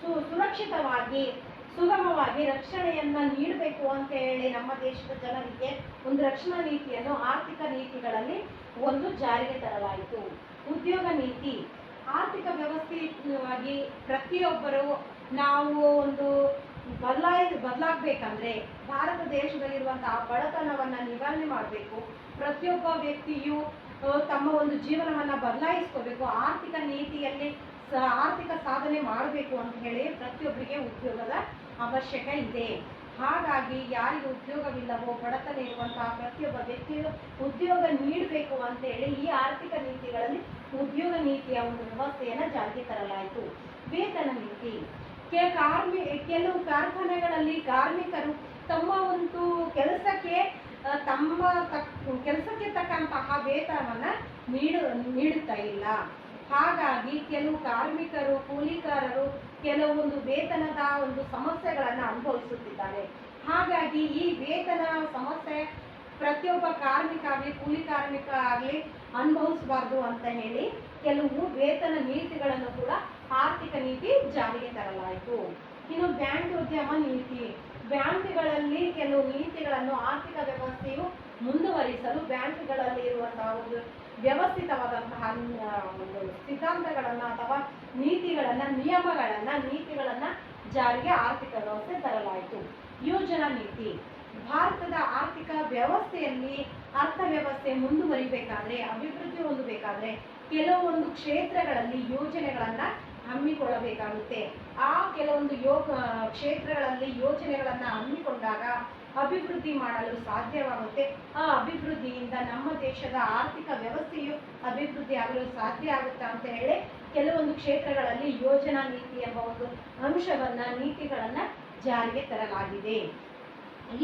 ಸುರಕ್ಷಿತವಾಗಿ ಸುಗಮವಾಗಿ ರಕ್ಷಣೆಯನ್ನ ನೀಡಬೇಕು ಅಂತ ಹೇಳಿ ನಮ್ಮ ದೇಶದ ಜನರಿಗೆ ಒಂದು ರಕ್ಷಣಾ ನೀತಿಯನ್ನು, ಆರ್ಥಿಕ ನೀತಿಗಳಲ್ಲಿ ಒಂದು ಜಾರಿಗೆ ತರಲಾಯಿತು. ಉದ್ಯೋಗ ನೀತಿ. ಆರ್ಥಿಕ ವ್ಯವಸ್ಥೆಯಾಗಿ ಪ್ರತಿಯೊಬ್ಬರು ನಾವು ಒಂದು ಬದಲಾಯ, ಬದಲಾಗಬೇಕಂದ್ರೆ ಭಾರತ ದೇಶದಲ್ಲಿರುವಂತಹ ಬಡತನವನ್ನು ನಿವಾರಣೆ ಮಾಡಬೇಕು. ಪ್ರತಿಯೊಬ್ಬ ವ್ಯಕ್ತಿಯು ತಮ್ಮ ಒಂದು ಜೀವನವನ್ನ ಬದಲಾಯಿಸ್ಕೋಬೇಕು. ಆರ್ಥಿಕ ನೀತಿಯಲ್ಲಿ ಆರ್ಥಿಕ ಸಾಧನೆ ಮಾಡಬೇಕು ಅಂತ ಹೇಳಿ ಪ್ರತಿಯೊಬ್ಬರಿಗೆ ಉದ್ಯೋಗದ ಅವಶ್ಯಕ ಇದೆ. ಹಾಗಾಗಿ ಯಾರಿಗೆ ಉದ್ಯೋಗವಿಲ್ಲವೋ ಬಡತನ ಇರುವಂತಹ ಪ್ರತಿಯೊಬ್ಬ ವ್ಯಕ್ತಿಯು ಉದ್ಯೋಗ ನೀಡಬೇಕು ಅಂತ ಹೇಳಿ ಈ ಆರ್ಥಿಕ ನೀತಿಗಳಲ್ಲಿ ಉದ್ಯೋಗ ನೀತಿಯ ಒಂದು ವ್ಯವಸ್ಥೆಯನ್ನು ಜಾರಿಗೆ ತರಲಾಯಿತು. ವೇತನ ನೀತಿ. ಕೆ ಕಾರ್ಮಿ, ಕೆಲವು ಕಾರ್ಖಾನೆಗಳಲ್ಲಿ ಕಾರ್ಮಿಕರು ತಮ್ಮ ಒಂದು ಕೆಲಸಕ್ಕೆ ತಮ್ಮ ತಕ್, ಕೆಲಸಕ್ಕೆ ತಕ್ಕಂತಹ ವೇತನವನ್ನ ನೀಡು, ನೀಡುತ್ತಾ ಇಲ್ಲ. ಹಾಗಾಗಿ ಕೆಲವು ಕಾರ್ಮಿಕರು, ಕೂಲಿಕಾರರು ಕೆಲವೊಂದು ವೇತನದ ಒಂದು ಸಮಸ್ಯೆಗಳನ್ನು ಅನುಭವಿಸುತ್ತಿದ್ದಾರೆ. ಹಾಗಾಗಿ ಈ ವೇತನ ಸಮಸ್ಯೆ ಪ್ರತಿಯೊಬ್ಬ ಕಾರ್ಮಿಕ ಆಗಲಿ, ಕೂಲಿ ಕಾರ್ಮಿಕ ಆಗಲಿ ಅನುಭವಿಸಬಾರ್ದು ಅಂತ ಹೇಳಿ ಕೆಲವು ವೇತನ ನೀತಿಗಳನ್ನು ಕೂಡ ಆರ್ಥಿಕ ನೀತಿ ಜಾರಿಗೆ ತರಲಾಯಿತು. ಇನ್ನು ಬ್ಯಾಂಕ್ ಉದ್ಯಮ ನೀತಿ. ಬ್ಯಾಂಕ್ಗಳಲ್ಲಿ ಕೆಲವು ನೀತಿಗಳನ್ನು ಆರ್ಥಿಕ ವ್ಯವಸ್ಥೆಯು ಮುಂದುವರಿಸಲು ಬ್ಯಾಂಕ್ಗಳಲ್ಲಿ ಇರುವಂತಹ ಒಂದು ವ್ಯವಸ್ಥಿತವಾದಂತಹ, ಒಂದು ಸಿದ್ಧಾಂತಗಳನ್ನು ಅಥವಾ ನೀತಿಗಳನ್ನು, ನಿಯಮಗಳನ್ನು, ನೀತಿಗಳನ್ನು ಜಾರಿಗೆ ಆರ್ಥಿಕ ವ್ಯವಸ್ಥೆ ತರಲಾಯಿತು. ಯೋಜನಾ ನೀತಿ. ಭಾರತದ ಆರ್ಥಿಕ ವ್ಯವಸ್ಥೆಯಲ್ಲಿ ಅರ್ಥವ್ಯವಸ್ಥೆ ಮುಂದುವರಿಬೇಕಾದ್ರೆ, ಅಭಿವೃದ್ಧಿ ಹೊಂದಬೇಕಾದ್ರೆ, ಕೆಲವೊಂದು ಕ್ಷೇತ್ರಗಳಲ್ಲಿ ಯೋಜನೆಗಳನ್ನ ಹಮ್ಮಿಕೊಳ್ಳಬೇಕಾಗುತ್ತೆ. ಆ ಕೆಲವೊಂದು ಯೋಗ ಕ್ಷೇತ್ರಗಳಲ್ಲಿ ಯೋಜನೆಗಳನ್ನು ಹಮ್ಮಿಕೊಂಡಾಗ ಅಭಿವೃದ್ಧಿ ಮಾಡಲು ಸಾಧ್ಯವಾಗುತ್ತೆ. ಆ ಅಭಿವೃದ್ಧಿಯಿಂದ ನಮ್ಮ ದೇಶದ ಆರ್ಥಿಕ ವ್ಯವಸ್ಥೆಯು ಅಭಿವೃದ್ಧಿ ಆಗಲು ಸಾಧ್ಯ ಆಗುತ್ತೆ ಅಂತ ಹೇಳಿ ಕೆಲವೊಂದು ಕ್ಷೇತ್ರಗಳಲ್ಲಿ ಯೋಜನಾ ನೀತಿ ಎಂಬ ಒಂದು ಅಂಶವನ್ನ, ನೀತಿಗಳನ್ನ ಜಾರಿಗೆ ತರಲಾಗಿದೆ.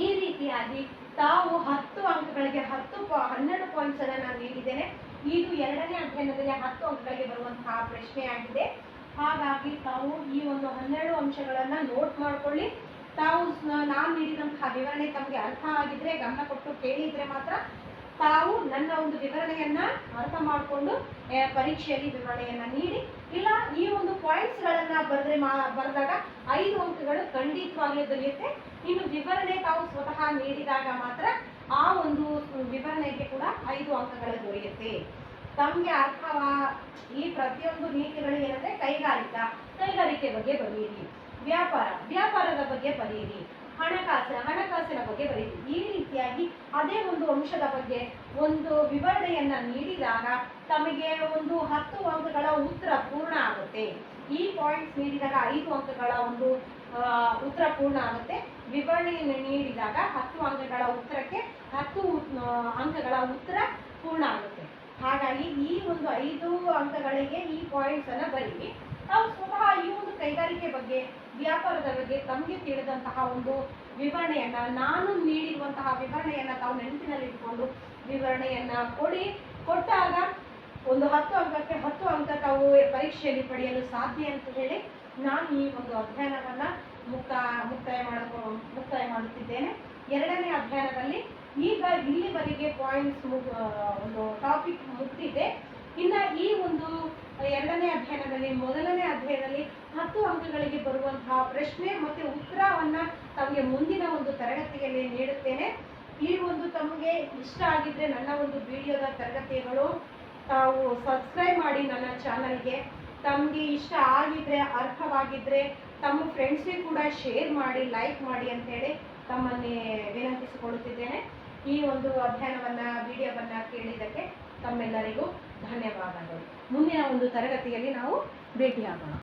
ಈ ರೀತಿಯಾಗಿ ತಾವು ಹತ್ತು ಅಂಕಗಳಿಗೆ ಹತ್ತು ಹನ್ನೆರಡು ಪಾಯಿಂಟ್ಸ್ ಅನ್ನ ನಾನು ನೀಡಿದ್ದೇನೆ. ಇದು ಎರಡನೇ ಅಧ್ಯಯನದಲ್ಲಿ ಹತ್ತು ಅಂಕಗಳಿಗೆ ಬರುವಂತಹ ಪ್ರಶ್ನೆಯಾಗಿದೆ. ಹಾಗಾಗಿ ತಾವು ಈ ಒಂದು ಹನ್ನೆರಡು ಅಂಶಗಳನ್ನು ನೋಟ್ ಮಾಡ್ಕೊಳ್ಳಿ. ತಾವು ನಾನು ನೀಡಿದಂತಹ ವಿವರಣೆ ತಮಗೆ ಅರ್ಥ ಆಗಿದ್ರೆ, ಗಮನ ಕೊಟ್ಟು ಕೇಳಿದ್ರೆ ಮಾತ್ರ ತಾವು ನನ್ನ ಒಂದು ವಿವರಣೆಯನ್ನ ಅರ್ಥ ಮಾಡಿಕೊಂಡು ಪರೀಕ್ಷೆಯಲ್ಲಿ ವಿವರಣೆಯನ್ನ ನೀಡಿ. ಇಲ್ಲ, ಈ ಒಂದು ಪಾಯಿಂಟ್ಸ್ ಗಳನ್ನ ಬರೆದ್ರೆ ಬರೆದಾಗ ಐದು ಅಂಕಗಳು ಖಂಡಿತವಾಗ್ಲೂ ದೊರೆಯುತ್ತೆ. ಇನ್ನು ವಿವರಣೆ ತಾವು ಸ್ವತಃ ನೀಡಿದಾಗ ಮಾತ್ರ ಆ ಒಂದು ವಿವರಣೆಗೆ ಕೂಡ ಐದು ಅಂಕಗಳು ದೊರೆಯುತ್ತೆ. ತಮಗೆ ಅರ್ಥವ? ಈ ಪ್ರತಿಯೊಂದು ನೀತಿಗಳು ಏನಂದ್ರೆ ಕೈಗಾರಿಕಾ, ಕೈಗಾರಿಕೆ ಬಗ್ಗೆ ಬರೆಯಿರಿ. ವ್ಯಾಪಾರ, ವ್ಯಾಪಾರದ ಬಗ್ಗೆ ಬರೆಯಿರಿ. ಹಣಕಾಸಿನ ಹಣಕಾಸಿನ ಬಗ್ಗೆ ಬರೀರಿ ಈ ರೀತಿಯಾಗಿ ಅದೇ ಒಂದು ಅಂಶದ ಬಗ್ಗೆ ಒಂದು ವಿವರಣೆಯನ್ನ ನೀಡಿದಾಗ ತಮಗೆ ಒಂದು ಹತ್ತು ಅಂಕಗಳ ಉತ್ತರ ಪೂರ್ಣ ಆಗುತ್ತೆ. ಈ ಪಾಯಿಂಟ್ಸ್ ನೀಡಿದಾಗ ಐದು ಅಂಕಗಳ ಒಂದು ಉತ್ತರ ಪೂರ್ಣ ಆಗುತ್ತೆ. ವಿವರಣೆಯನ್ನು ನೀಡಿದಾಗ ಹತ್ತು ಅಂಕಗಳ ಉತ್ತರಕ್ಕೆ ಹತ್ತು ಅಂಕಗಳ ಉತ್ತರ ಪೂರ್ಣ ಆಗುತ್ತೆ. ಹಾಗಾಗಿ ಈ ಒಂದು ಐದು ಅಂಕಗಳಿಗೆ ಈ ಪಾಯಿಂಟ್ಸ್ ಅನ್ನ ಬರೀವಿ ನಾವು ಸ್ವತಃ ಈ ಒಂದು ಕೈಗಾರಿಕೆ ಬಗ್ಗೆ, ವ್ಯಾಪಾರದ ಬಗ್ಗೆ ತಮಗೆ ತಿಳಿದಂತಹ ಒಂದು ವಿವರಣೆಯನ್ನ, ನಾನು ನೀಡಿರುವಂತಹ ವಿವರಣೆಯನ್ನ ತಾವು ನೆನಪಿನಲ್ಲಿ ಇಟ್ಕೊಂಡು ವಿವರಣೆಯನ್ನ ಕೊಡಿ. ಕೊಟ್ಟಾಗ ಒಂದು ಹತ್ತು ಅಂಕಕ್ಕೆ ಹತ್ತು ಅಂಕ ತಾವು ಪರೀಕ್ಷೆಯಲ್ಲಿ ಪಡೆಯಲು ಸಾಧ್ಯ ಅಂತ ಹೇಳಿ ನಾನು ಈ ಒಂದು ಅಧ್ಯಯನವನ್ನ ಮುಕ್ತ, ಮುಕ್ತಾಯ ಮಾಡ ಮುಕ್ತಾಯ ಮಾಡುತ್ತಿದ್ದೇನೆ. ಎರಡನೇ ಅಧ್ಯಯನದಲ್ಲಿ ಈಗ ಇಲ್ಲಿವರೆಗೆ ಪಾಯಿಂಟ್ಸ್ ಒಂದು ಟಾಪಿಕ್ ಮುಗ್ದಿದೆ. ಇನ್ನ ಈ ಒಂದು ಎರಡನೇ ಅಧ್ಯಯನದಲ್ಲಿ, ಮೊದಲನೇ ಅಧ್ಯಯನದಲ್ಲಿ ಹತ್ತು ಅಂಕಗಳಿಗೆ ಬರುವಂತಹ ಪ್ರಶ್ನೆ ಮತ್ತೆ ಉತ್ತರವನ್ನು ತಮಗೆ ಮುಂದಿನ ಒಂದು ತರಗತಿಯಲ್ಲಿ ನೀಡುತ್ತೇನೆ. ಈ ಒಂದು ತಮಗೆ ಇಷ್ಟ ಆಗಿದ್ರೆ ನನ್ನ ಒಂದು ವಿಡಿಯೋದ ತರಗತಿಗಳು ತಾವು ಸಬ್ಸ್ಕ್ರೈಬ್ ಮಾಡಿ ನನ್ನ ಚಾನಲ್ಗೆ ತಮಗೆ ಇಷ್ಟ ಆಗಿದ್ರೆ ಅರ್ಥವಾಗಿದ್ರೆ ತಮ್ಮ ಫ್ರೆಂಡ್ಸಿಗೆ ಕೂಡ ಶೇರ್ ಮಾಡಿ ಲೈಕ್ ಮಾಡಿ ಅಂತೇಳಿ ತಮ್ಮನ್ನೇ ವಿನಂತಿಸಿಕೊಳ್ಳುತ್ತಿದ್ದೇನೆ. ಈ ಒಂದು ಅಧ್ಯಯನವನ್ನ ವಿಡಿಯೋವನ್ನ ಕೇಳಿದ್ದಕ್ಕೆ ತಮ್ಮೆಲ್ಲರಿಗೂ ಧನ್ಯವಾದಗಳು. ಮುಂದಿನ ಒಂದು ತರಗತಿಯಲ್ಲಿ ನಾವು ಭೇಟಿಯಾಗೋಣ.